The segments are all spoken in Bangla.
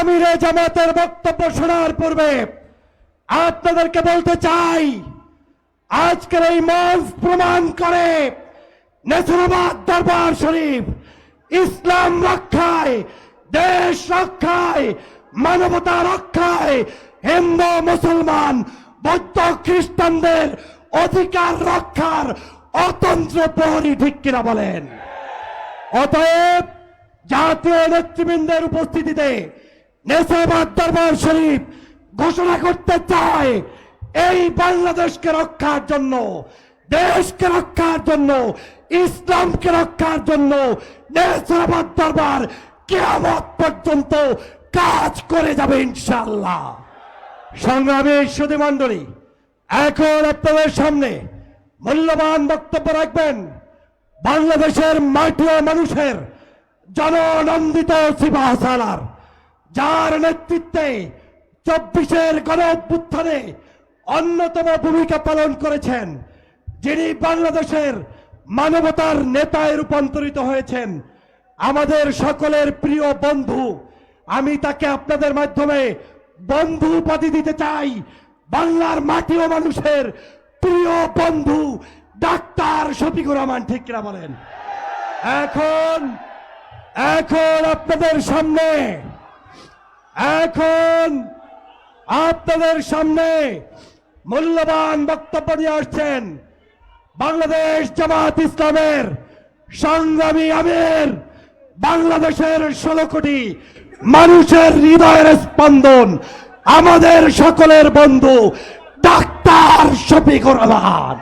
আমিরে জামাতের বক্তব্য শোনার পূর্বে আপনাদেরকে বলতে চাই, আজকের এই মঞ্চ প্রমাণ করে নেসরাবাদ দরবার শরীফ ইসলাম রক্ষায়, দেশ রক্ষায়, মানবতা রক্ষায় হিন্দু, মুসলমান, বৌদ্ধ, খ্রিস্টানদের অধিকার রক্ষার অতন্ত্র প্রহরী ঠিক বলেন? অতএব জাতীয় নেতৃবৃন্দের উপস্থিতিতে নেশাবাদ দরবার শরীফ ঘোষণা করতে চায় এই বাংলাদেশকে রক্ষার জন্য, দেশকে রক্ষার জন্য, ইসলামকে রক্ষার জন্য নেশাবাদ দরবার কেয়ামত পর্যন্ত কাজ করে যাবে ইনশাল্লাহ সংগ্রামী সুধী মণ্ডলী, এখন আপনাদের সামনে মূল্যবান বক্তব্য রাখবেন বাংলাদেশের মাটি ও মানুষের জননন্দিত সিবা হাসানার যার নেতৃত্বে চব্বিশের গণ অভ্যুত্থানে অন্যতম ভূমিকা পালন করেছেন, যিনি বাংলাদেশের মানবতার নেতায় রূপান্তরিত হয়েছেন। আমাদের সকলের প্রিয় বন্ধু, আমি তাকে আপনাদের মাধ্যমে বন্ধু উপাধি দিতে চাই। বাংলার মাটি ও মানুষের প্রিয় বন্ধু, ডাক্তার শফিকুর রহমান, ঠিক বলেন? এখন এখন আপনাদের সামনে এখন আপনাদের সামনে মূল্যবান বক্তব্য নিয়ে আসছেন বাংলাদেশ জামাত ইসলামের সংগ্রামী আমির, বাংলাদেশের ষোলো কোটি মানুষের হৃদয়ের স্পন্দন, আমাদের সকলের বন্ধু ডাক্তার শফিকুর রহমান।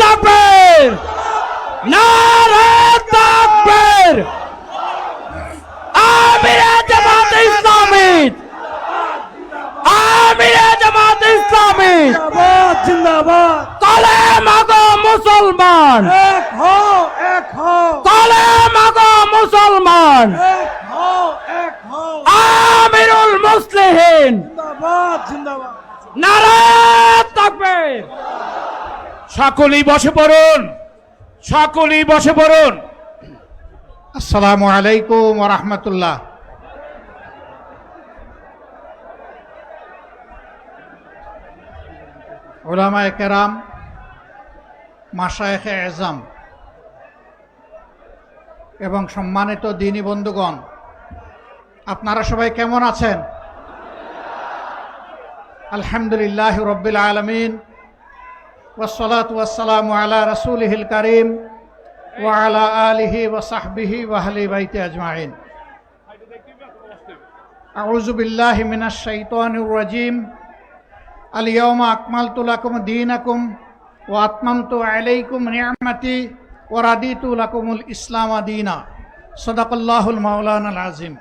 তাকবীর! নারে তাকবীর! আমিরে জামাত ইসলামী আমিরে জামাত ইসলামী জিন্দাবাদ জিন্দাবাদ! কলে মাগো মুসলমান! এক হো এক হো কলে মাগো মুসলমান! এক হো এক হো আমিরুল মুসলিহিন! জিন্দাবাদ জিন্দাবাদ! নারে তাকবীর সকলেই বসে পড়ুন। সকলেই বসে পড়ুন। আসসালামু আলাইকুম রহমতুল্লাহ। ওলামায় কেরাম মাসায়েখে এজাম এবং সম্মানিত দিনী বন্ধুগণ আপনারা সবাই কেমন আছেন? আলহামদুলিল্লাহ রব্বিল আলমিন ওসলাত ওয়াসালাম আলা রসুলহিল করিম وعلى آله وصحبه وأهل بيت أجمعين أعوذ بالله من الشيطان الرجيم اليوم أكملت لكم دينكم وأتممت عليكم نعمتي ورضيت لكم الإسلام دينا صدق الله المولانا العظيم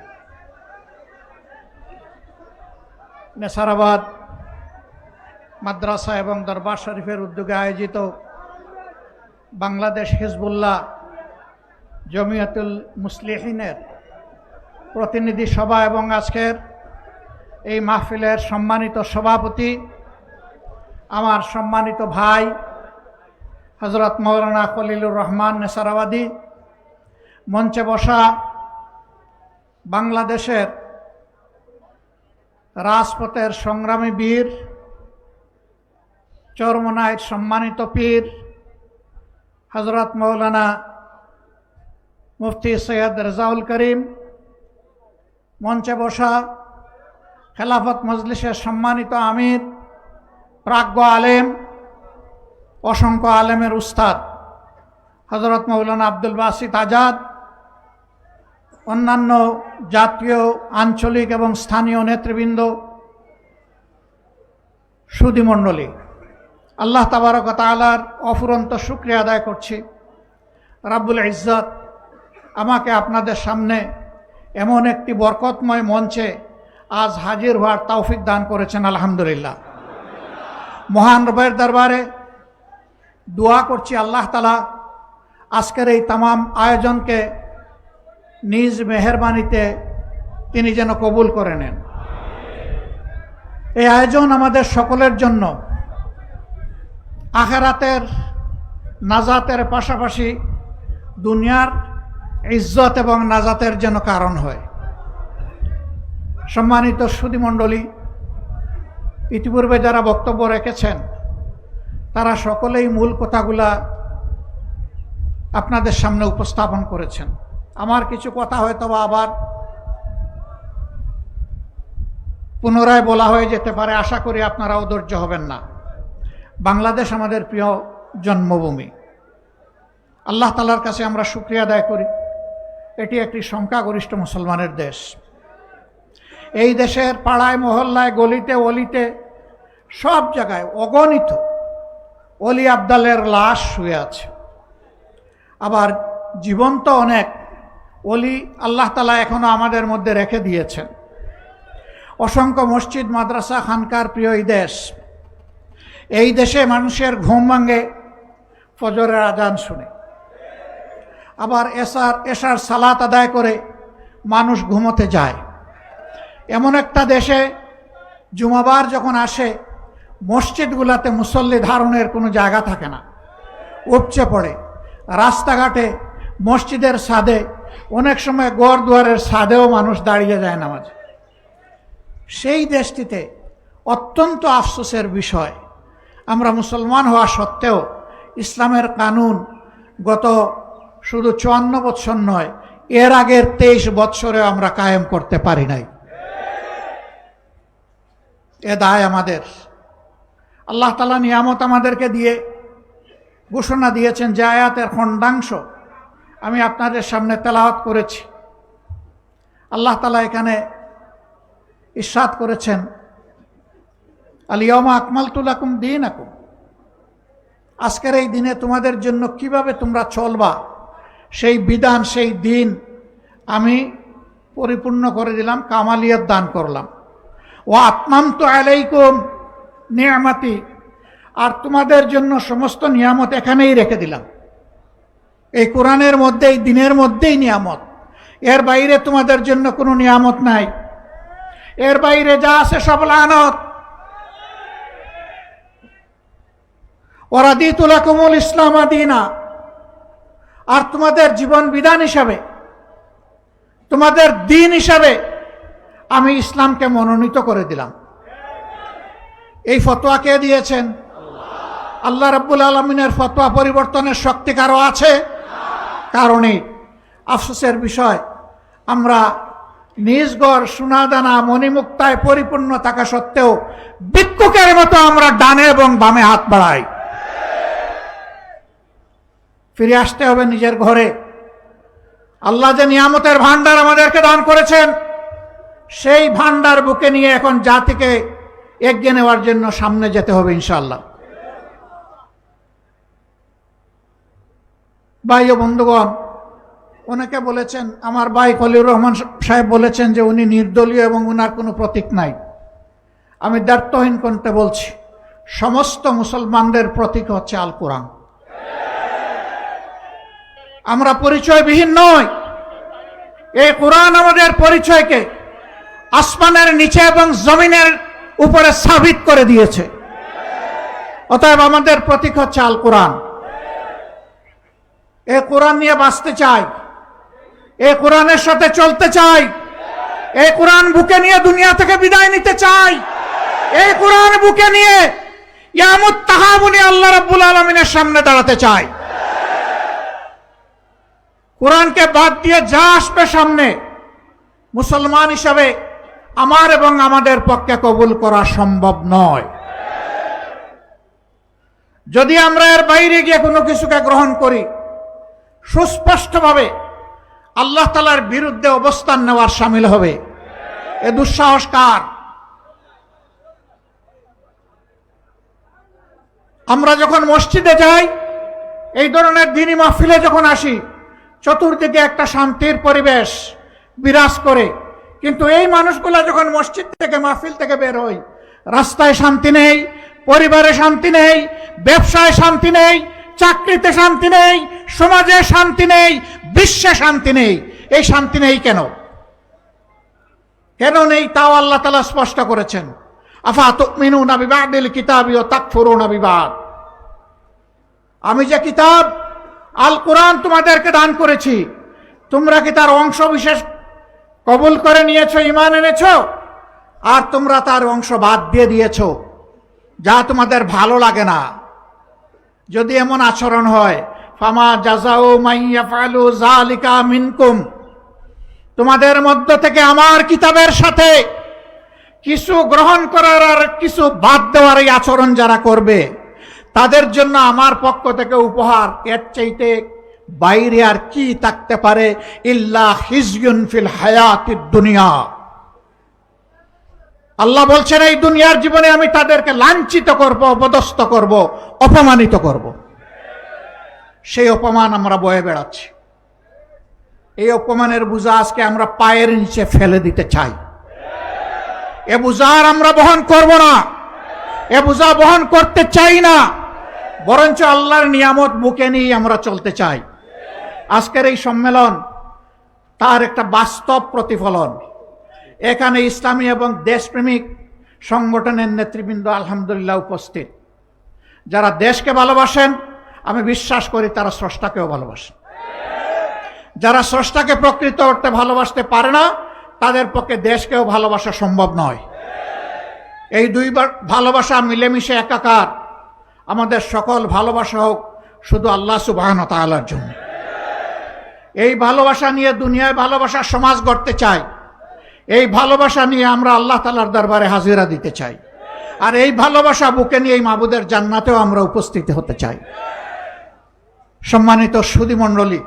নেসারাবাদ মাদ্রাসা এবং দরবার শরীফের উদ্যোগে আয়োজিত বাংলাদেশ হিজবুল্লাহ জমিয়াতুল মুসলিহিনের প্রতিনিধি সভা এবং আজকের এই মাহফিলের সম্মানিত সভাপতি, আমার সম্মানিত ভাই হজরত মৌলানা খলিলুর রহমান নেসারাবাদী, মঞ্চে বসা বাংলাদেশের রাজপথের সংগ্রামী বীর চরমনায়ের সম্মানিত পীর হজরত মৌলানা মুফতি সৈয়দ রেজাউল করিম, মঞ্চে বসা খেলাফত মজলিসের সম্মানিত আমির, প্রাজ্ঞ আলেম, অসংখ্য আলেমের উস্তাদ হজরত মৌলানা আব্দুল বাসিত আজাদ, অন্যান্য জাতীয়, আঞ্চলিক এবং স্থানীয় নেতৃবৃন্দ সুধিমণ্ডলী আল্লাহ তাবারক তালার অফুরন্ত শুক্রিয়া আদায় করছি। রাব্বুল ইজ্জত আমাকে আপনাদের সামনে এমন একটি বরকতময় মঞ্চে আজ হাজির হওয়ার তৌফিক দান করেছেন, আলহামদুলিল্লাহ। মহান রবের দরবারে দোয়া করছি আল্লাহ তালা আজকের এই তামাম আয়োজনকে নিজ মেহরবানিতে তিনি যেন কবুল করে নেন। এই আয়োজন আমাদের সকলের জন্য আখেরাতের নাজাতের পাশাপাশি দুনিয়ার ইজ্জত এবং নাজাতের যেন কারণ হয়। সম্মানিত সুদীমণ্ডলী ইতিপূর্বে যারা বক্তব্য রেখেছেন, তারা সকলেই মূল কথাগুলা আপনাদের সামনে উপস্থাপন করেছেন। আমার কিছু কথা হয়তো বা আবার পুনরায় বলা হয়ে যেতে পারে, আশা করি আপনারা ধৈর্য হবেন না। বাংলাদেশ আমাদের প্রিয় জন্মভূমি। আল্লাহ তালার কাছে আমরা শুক্রিয়া আদায় করি। এটি একটি সংখ্যাগরিষ্ঠ মুসলমানের দেশ। এই দেশের পাড়ায়, মহল্লায়, গলিতে, অলিতে সব জায়গায় অগণিত অলি আবদালের লাশ শুয়ে আছে। আবার জীবন্ত অনেক অলি আল্লাহ তালা এখনও আমাদের মধ্যে রেখে দিয়েছেন। অসংখ্য মসজিদ, মাদ্রাসা, খানকার প্রিয় এই দেশ। এই দেশে মানুষের ঘুম ভাঙে, ফজরের আজান শুনে। আবার এসার এসার সালাত আদায় করে মানুষ ঘুমোতে যায়। এমন একটা দেশে জুমাবার যখন আসে, মসজিদগুলাতে মুসল্লি ধারণের কোনো জায়গা থাকে না। উপচে পড়ে। রাস্তাঘাটে, মসজিদের সাদে অনেক সময় গড় দুয়ারের সাদেও মানুষ দাঁড়িয়ে যায় নামাজ। সেই দেশটিতে অত্যন্ত আফসোসের বিষয় আমরা মুসলমান হওয়া সত্ত্বেও ইসলামের কানুন গত শুধু চুয়ান্ন বৎসর নয়, এর আগের তেইশ বৎসরে আমরা কায়েম করতে পারি নাই। এ দায় আমাদের। আল্লাহ তালা নিয়ামত আমাদেরকে দিয়ে ঘোষণা দিয়েছেন যে আয়াতের খণ্ডাংশ আমি আপনাদের সামনে তেলাওয়াত করেছি। আল্লাহ তালা এখানে ইস্বাদ করেছেন আলিয়মা আকমাল তুলাকুম দিন আকুম আজকের এই দিনে তোমাদের জন্য কীভাবে তোমরা চলবা, সেই বিধান, সেই দিন আমি পরিপূর্ণ করে দিলাম, কামালিয়ত দান করলাম। ও আত্মাম তো আলাইকুম নিয়ামাতি, আর তোমাদের জন্য সমস্ত নিয়ামত এখানেই রেখে দিলাম। এই কোরআনের মধ্যে, এই দিনের মধ্যেই নিয়ামত। এর বাইরে তোমাদের জন্য কোনো নিয়ামত নাই। এর বাইরে যা আছে সব লানত। ওরা দিতুলা কুমুল ইসলাম আদিনা। আর তোমাদের জীবন বিধান হিসাবে, তোমাদের দিন হিসাবে আমি ইসলামকে মনোনীত করে দিলাম। এই ফতোয়া কে দিয়েছেন? আল্লাহ রাব্বুল আলমিনের ফতোয়া পরিবর্তনের শক্তি কারও আছে? কারণে। আফসোসের বিষয়, আমরা নিজগড় সোনাদানা মণিমুক্তায় পরিপূর্ণ থাকা সত্ত্বেও ভিক্ষুকের মতো আমরা ডানে এবং বামে হাত বাড়াই। ফিরে আসতে হবে নিজের ঘরে। আল্লাহ যে নিয়ামতের ভান্ডার আমাদেরকে দান করেছেন, সেই ভান্ডার বুকে নিয়ে এখন জাতিকে এগিয়ে নেওয়ার জন্য সামনে যেতে হবে ইনশাল্লাহ ভাই ও বন্ধুগণ, অনেকে বলেছেন, আমার ভাই খলিউর রহমান সাহেব বলেছেন যে উনি নির্দলীয় এবং উনার কোনো প্রতীক নাই। আমি দ্বার্থহীন কণ্ঠে বলছি, সমস্ত মুসলমানদের প্রতীক হচ্ছে আল কোরআন আমরা পরিচয়বিহীন নই। এই কোরআন আমাদের পরিচয়কে আসমানের নিচে এবং জমিনের উপরে সাবিত করে দিয়েছে। অতএব আমাদের প্রতীক হচ্ছে আল কোরআন। এ কোরআন নিয়ে বাঁচতে চাই। এ কোরআনের সাথে চলতে চাই। এই কোরআন বুকে নিয়ে দুনিয়া থেকে বিদায় নিতে চাই। এই কোরআন বুকে নিয়ে ইয়ামুত তাহাবুনি আল্লাহ রাব্বুল আলমিনের সামনে দাঁড়াতে চাই। কোরআনকে বাদ দিয়ে যা আসবে সামনে, মুসলমান হিসাবে আমার এবং আমাদের পক্ষে কবুল করা সম্ভব নয়। যদি আমরা এর বাইরে গিয়ে কোনো কিছুকে গ্রহণ করি, সুস্পষ্টভাবে আল্লাহ তালার বিরুদ্ধে অবস্থান নেওয়ার সামিল হবে। এ দুঃসাহস কার? আমরা যখন মসজিদে যাই, এই ধরনের দিনী মাহফিলে যখন আসি চতুর্দিকে একটা শান্তির পরিবেশ বিরাজ করে। কিন্তু এই মানুষগুলা যখন মসজিদ থেকে, মাহফিল থেকে বের হয়, রাস্তায় শান্তি নেই, পরিবারে শান্তি নেই, ব্যবসায় শান্তি নেই, চাকরিতে শান্তি নেই, সমাজে শান্তি নেই, বিশ্বে শান্তি নেই, এই শান্তি নেই কেন? কেন নেই তাও আল্লাহ তালা স্পষ্ট করেছেন। আফা তুমিনু না বিবাদিল কিতাবি ও তাকফুরু না বিবাদ। আমি যে কিতাব আল কোরআন তোমাদেরকে দান করেছি। তোমরা কি তার অংশ বিশেষ কবুল করে নিয়েছো ইমান এনেছো? আর তোমরা তার অংশ বাদ দিয়ে দিয়েছ, যা তোমাদের ভালো লাগে না। যদি এমন আচরণ হয়, ফামা জাজাও মাইয়া ফালু জালিকা মিনকুম, তোমাদের মধ্য থেকে আমার কিতাবের সাথে কিছু গ্রহণ করার আর কিছু বাদ দেওয়ার এই আচরণ যারা করবে তাদের জন্য আমার পক্ষ থেকে উপহার। এর চাইতে বাইরে আর কি থাকতে পারে? ইল্লা ফিল দুনিয়া। আল্লাহ বলছেন, এই দুনিয়ার জীবনে আমি তাদেরকে লাঞ্ছিত করব, অপদস্থ করব, অপমানিত করব। সেই অপমান আমরা বয়ে বেড়াচ্ছি। এই অপমানের বোঝা আজকে আমরা পায়ের নিচে ফেলে দিতে চাই। এ বোঝা আর আমরা বহন করব না। এ বোঝা বহন করতে চাই না। বরঞ্চ আল্লাহর নিয়ামত বুকে নিয়ে আমরা চলতে চাই। আজকের এই সম্মেলন তার একটা বাস্তব প্রতিফলন। এখানে ইসলামী এবং দেশপ্রেমিক সংগঠনের নেতৃবৃন্দ আলহামদুলিল্লাহ উপস্থিত। যারা দেশকে ভালোবাসেন, আমি বিশ্বাস করি তারা স্রষ্টাকেও ভালোবাসেন। যারা স্রষ্টাকে প্রকৃত অর্থে ভালোবাসতে পারে না, তাদের পক্ষে দেশকেও ভালোবাসা সম্ভব নয়। এই দুইবার ভালোবাসা মিলেমিশে একাকার। আমাদের সকল ভালোবাসা হোক শুধু আল্লাহ সুবাহন তালার জন্য। এই ভালোবাসা নিয়ে দুনিয়ায় ভালোবাসার সমাজ গড়তে চাই এই ভালোবাসা নিয়ে আমরা আল্লাহ তালার দরবারে হাজিরা দিতে চাই। আর এই ভালোবাসা বুকে নিয়ে এই মাবুদের জান্নাতেও আমরা উপস্থিত হতে চাই। সম্মানিত সুদী মণ্ডলী,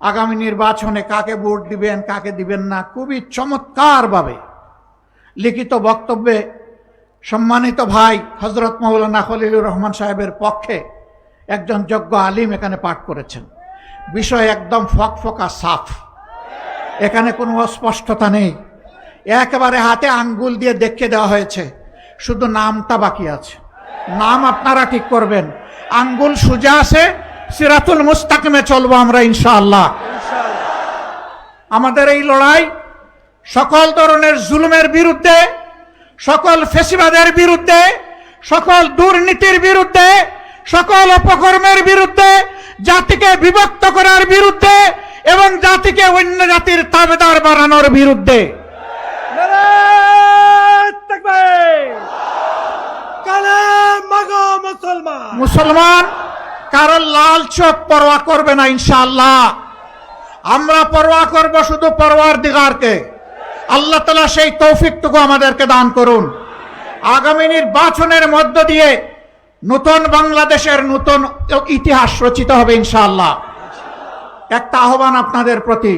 আগামী নির্বাচনে কাকে ভোট দিবেন, কাকে দিবেন না, খুবই চমৎকারভাবে লিখিত বক্তব্যে সম্মানিত ভাই হজরত মৌলানা খলিলুর রহমান সাহেবের পক্ষে একজন যোগ্য আলিম এখানে পাঠ করেছেন। বিষয় একদম ফকফকা সাফ। এখানে কোনো অস্পষ্টতা নেই। একেবারে হাতে আঙ্গুল দিয়ে দেখে দেওয়া হয়েছে, শুধু নামটা বাকি আছে। নাম আপনারা ঠিক করবেন। আঙ্গুল সোজা আছে, সিরাতুল মুস্তাকিমে চলবো আমরা ইনশাআল্লাহ। আমাদের এই লড়াই সকল ধরনের জুলুমের বিরুদ্ধে সকল ফেসিবাদের বিরুদ্ধে সকল দুর্নীতির বিরুদ্ধে সকল অপকর্মের বিরুদ্ধে জাতিকে বিভক্ত করার বিরুদ্ধে এবং জাতিকে অন্য জাতির তাবেদার বানানোর বিরুদ্ধে। মুসলমান। মুসলমান কারোর লাল চোখ পরোয়া করবে না ইনশাল্লাহ আমরা পরোয়া করব শুধু পরোয়ার দিগারকে। আল্লাহ তালা সেই তৌফিকটুকু আমাদেরকে দান করুন। আগামী নির্বাচনের মধ্য দিয়ে নতুন বাংলাদেশের নতুন ইতিহাস রচিত হবে ইনশাআল্লাহ। একটা আহ্বান আপনাদের প্রতি।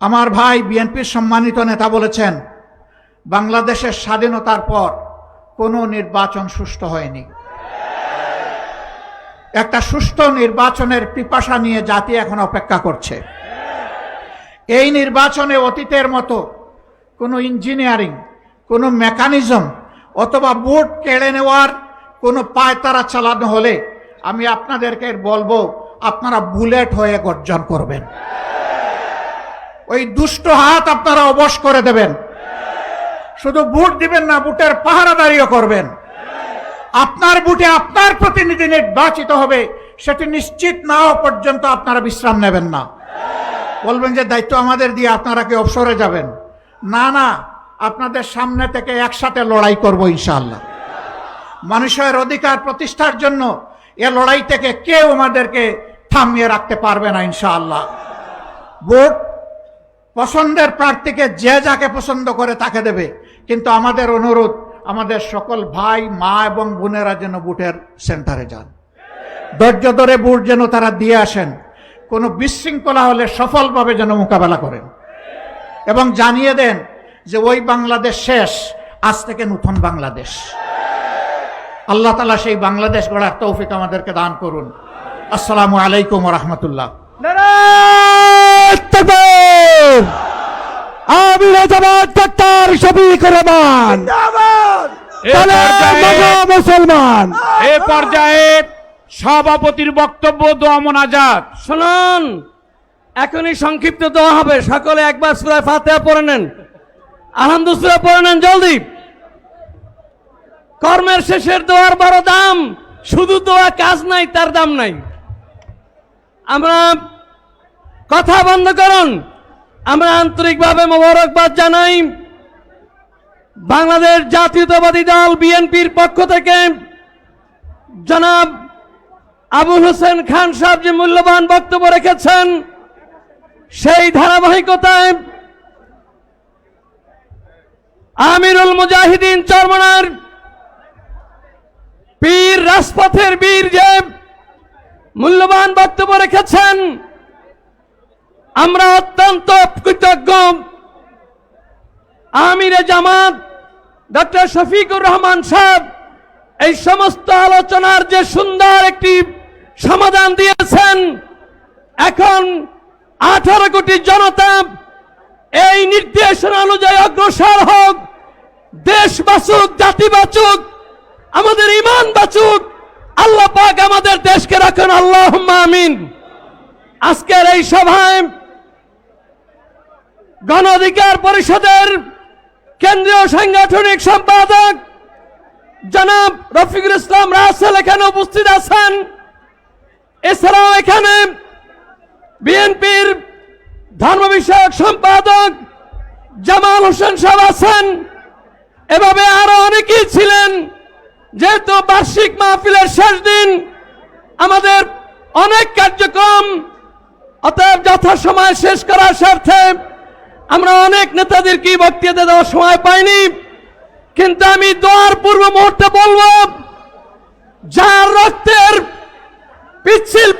আমার ভাই বিএনপির সম্মানিত নেতা বলেছেন, বাংলাদেশের স্বাধীনতার পর কোনো নির্বাচন সুষ্ঠু হয়নি। একটা সুষ্ঠু নির্বাচনের পিপাসা নিয়ে জাতি এখন অপেক্ষা করছে। এই নির্বাচনে অতীতের মতো কোনো ইঞ্জিনিয়ারিং, কোনো মেকানিজম অথবা ভোট কেড়ে নেওয়ার কোনো পায়তারা চালানো হলে আমি আপনাদেরকে বলব, আপনারা বুলেট হয়ে গর্জন করবেন। ওই দুষ্ট হাত আপনারা অবশ করে দেবেন। শুধু ভোট দিবেন না বুটের পাহারাদারিও করবেন। আপনার বুটে আপনার প্রতিনিধি নির্বাচিত হবে, সেটি নিশ্চিত না হওয়া পর্যন্ত আপনারা বিশ্রাম নেবেন না। বলবেন যে দায়িত্ব আমাদের দিয়ে আপনারা কি অবসরে যাবেন? না না, আপনাদের সামনে থেকে একসাথে লড়াই করব ইনশাআল্লাহ। মানুষের অধিকার প্রতিষ্ঠার জন্য এ লড়াই থেকে কেউ আমাদেরকে থামিয়ে রাখতে পারবে না ইনশাআল্লাহ। ভোট পছন্দের প্রার্থীকে যে যাকে পছন্দ করে তাকে দেবে। কিন্তু আমাদের অনুরোধ, আমাদের সকল ভাই, মা এবং বোনেরা যেন বুটের সেন্টারে যান। ধৈর্য ধরে বুট যেন তারা দিয়ে আসেন। কোনো বিশৃঙ্খলা হলে সফলভাবে যেন মোকাবেলা করেন। এবং জানিয়ে দেন যে ওই বাংলাদেশ শেষ আজ থেকে নতুন বাংলাদেশ। আল্লাহ তালা সেই বাংলাদেশ গড়ার তৌফিক আমাদেরকে দান করুন। আসসালামু আলাইকুম রহমতুল্লাহ। আমি রাজাবাদ ডাক্তার শফিকুর রহমান। মুসলমান এ পর্যায়ে সভাপতির বক্তব্য দোয়া মোনাজাত। শুনুন, এখনই সংক্ষিপ্ত দেওয়া হবে। সকলে একবার সুরায় ফাতেহা পড়ে নেন। আলহামদুলিল্লাহ পড়ে নেন জলদি। কর্মের শেষের দোয়ার বড় দাম, শুধু দোয়া কাজ নাই, তার দাম নাই। আমরা কথা বন্ধ করুন। আমরা আন্তরিকভাবে মোবারকবাদ জানাই। বাংলাদেশ জাতীয়তাবাদী দল, বিএনপির পক্ষ থেকে জনাব আবুল হোসেন খান সাহেব যে মূল্যবান বক্তব্য রেখেছেন, সেই ধারাবাহিকতায় আমিরুল মুজাহিদিন চরমনার পীর রাজপথের বীর যে মূল্যবান বক্তব্য রেখেছেন, আমরা অত্যন্ত কৃতজ্ঞ। আমিরে জামাত, ডক্টর শফিকুর রহমান সাহেব, এই সমস্ত আলোচনার যে সুন্দর একটি সমাধান দিয়েছেন। এখন আঠারো কোটি জনতা এই নির্দেশনা অনুযায়ী অগ্রসর হোক, দেশ বাঁচুক, জাতি বাঁচুক, আমাদের ইমান বাঁচুক, আল্লাহ পাক আমাদের দেশকে রাখুন আল্লাহ আমিন। আজকের এই সভায় গণ অধিকার পরিষদের কেন্দ্রীয় সাংগঠনিক সম্পাদক জনাব রফিকুল ইসলাম রাসেল এখানে উপস্থিত আছেন। এছাড়াও এখানে বিএনপির ধর্ম বিষয়ক সম্পাদক জামাল হোসেন সাহেব আছেন। এভাবে আরও অনেকেই ছিলেন। যেহেতু বার্ষিক মাহফিলের শেষ দিন, আমাদের অনেক কার্যক্রম অতএব যথাসময় শেষ করার স্বার্থে আমরা অনেক নেতাদেরকে বক্তৃতা দেওয়ার সময় পাইনি। কিন্তু আমি দোয়ার পূর্ব মুহূর্তে বলব, যার রক্তের পিচ্ছিল